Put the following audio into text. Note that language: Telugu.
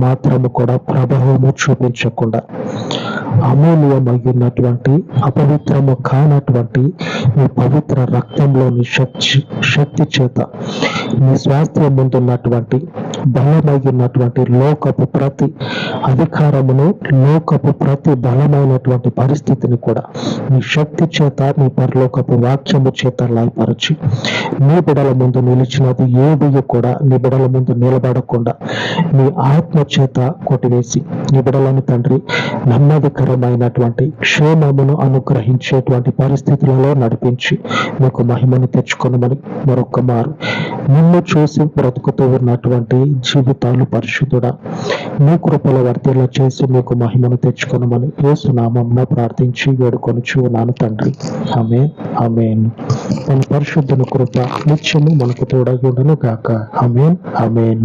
మాత్రము కూడా ప్రభావము చూపించకుండా అమూల్యమైనటువంటి అపవిత్రము కానటువంటి మీ పవిత్ర రక్తంలోని శక్తి శక్తి చేత మీ స్వాస్థ్యం ముందున్నటువంటి బలమైనటువంటి లోకపు ప్రతి అధికారమును లోకపు ప్రతి బలమైనటువంటి పరిస్థితిని కూడా మీ శక్తి చేత మీ పరలోకపు వాక్యము చేత లాయపరచి మీ బిడల ముందు నిలిచినది ఏది కూడా నీ బిడల ముందు నిలబడకుండా మీ ఆత్మ చేత కొట్టివేసి నీ బిడలను తండ్రి నెమ్మదికరమైనటువంటి క్షేమమును అనుగ్రహించేటువంటి పరిస్థితులలో నడిపించి మీకు మహిమను తెచ్చుకొనమని మరొక మారు నిన్ను చూసి బ్రతుకుతూ ఉన్నటువంటి జీవితాలు పరిశుద్ధుడా నీ కృపల వర్తిలా చేసి మీకు మహిమను తెచ్చుకొనమని ఏసునామంలో ప్రార్థించి వేడుకొని చూనాను తండ్రి. ఆమె ఆమెన్. మన పరిశుద్ధుని కృప నిత్యము మనకు తోడగుండను గాక ఆమెన్. ఆమెన్.